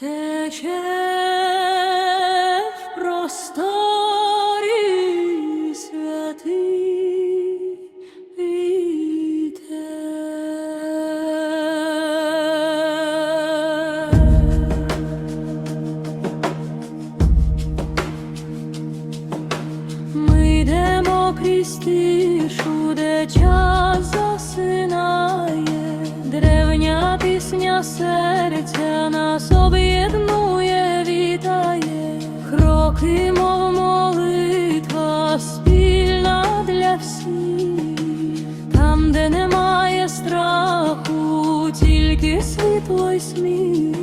тече в просторі святий вітер. Ми йдемо крізь тишу, де час засинає, древня пісня серця об'єднує, вітає, кроки, мов молитва, спільна для всіх, там, де немає страху, тільки світло й сміх.